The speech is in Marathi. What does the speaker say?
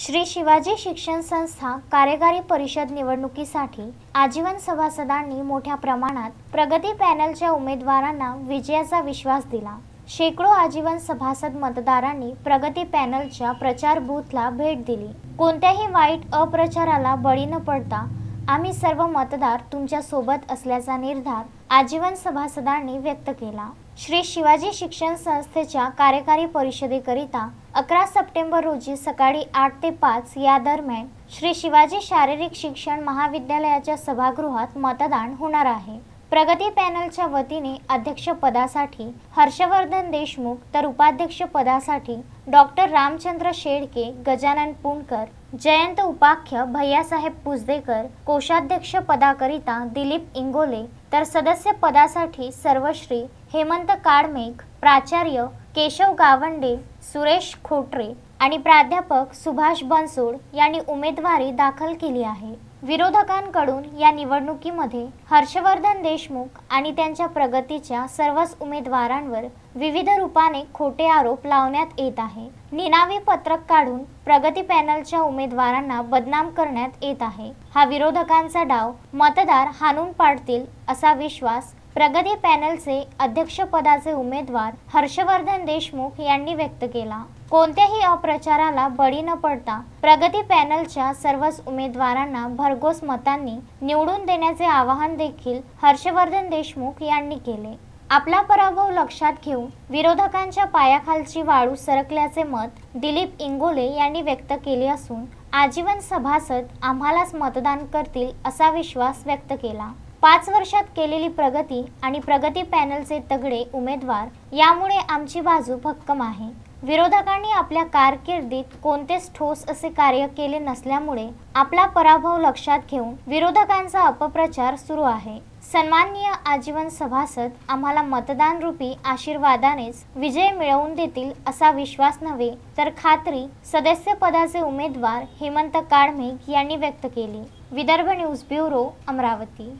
श्री शिवाजी शिक्षण संस्था कार्यकारी परिषद निवडणुकीसाठी आजीवन सभासदांनी मोठ्या प्रमाणात प्रगती पॅनलच्या उमेदवारांना विजयाचा विश्वास दिला. शेकडो आजीवन सभासद मतदारांनी प्रगती पॅनलच्या प्रचार बूथला भेट दिली. कोणत्याही वाईट अप्रचाराला बळी न पडता आम्ही सर्व मतदार तुमच्यासोबत असल्याचा निर्धार आजीवन सभासदांनी व्यक्त केला. श्री शिवाजी शिक्षण संस्थेच्या कार्यकारी परिषदेकरिता अकरा सप्टेंबर रोजी सकाळी आठ ते पाच या दरम्यान श्री शिवाजी शारीरिक शिक्षण महाविद्यालयाच्या सभागृहात मतदान होणार आहे. प्रगती पॅनलच्या वतीने अध्यक्षपदासाठी हर्षवर्धन देशमुख तर उपाध्यक्षपदासाठी डॉक्टर रामचंद्र शेडके गजानन पुणकर जयंत उपाख्य भैयासाहेब पुजदेकर कोषाध्यक्ष पदाकरिता दिलीप इंगोले तर सदस्य पदासाठी सर्वश्री हेमंत काळमेघ प्राचार्य केशव गावंडे सुरेश खोटरे आणि प्राध्यापक सुभाष बनसोड यांनी उमेदवारी दाखल केली आहे. विरोधकांकडून या निवडणुकीमध्ये हर्षवर्धन देशमुख आणि त्यांच्या प्रगतीच्या सर्वच उमेदवारांवर विविध रूपाने खोटे आरोप लावण्यात येत आहे. निनावी पत्रक काढून प्रगती पॅनलच्या उमेदवारांना बदनाम करण्यात येत आहे. हा विरोधकांचा डाव मतदार हाणून पाडतील असा विश्वास प्रगती पॅनलचे अध्यक्षपदाचे उमेदवार हर्षवर्धन देशमुख यांनी व्यक्त केला. कोणत्याही अप्रचाराला बळी न पडता प्रगती पॅनलच्या सर्वच उमेदवारांना भरघोस मतांनी निवडून देण्याचे आवाहन देखील हर्षवर्धन देशमुख यांनी केले. आपला पराभव लक्षात घेऊन विरोधकांच्या पायाखालची वाळू सरकल्याचे मत दिलीप इंगोले यांनी व्यक्त केले असून आजीवन सभासद आम्हालाच मतदान करतील असा विश्वास व्यक्त केला. पाच वर्षात केलेली प्रगती आणि प्रगती पॅनलचे तगडे उमेदवार यामुळे आमची बाजू भक्कम आहे. विरोधकांनी आपल्या कारकिर्दीत कोणतेच ठोस असे कार्य केले नसल्यामुळे आपला पराभव लक्षात घेऊन विरोधकांचा अपप्रचार सुरू आहे. सन्माननीय आजीवन सभासद आम्हाला मतदान रूपी आशीर्वादानेच विजय मिळवून देतील असा विश्वास नव्हे तर खात्री सदस्य पदाचे उमेदवार हेमंत काळमेघ यांनी व्यक्त केली. Vidarbha news bureau Amravati.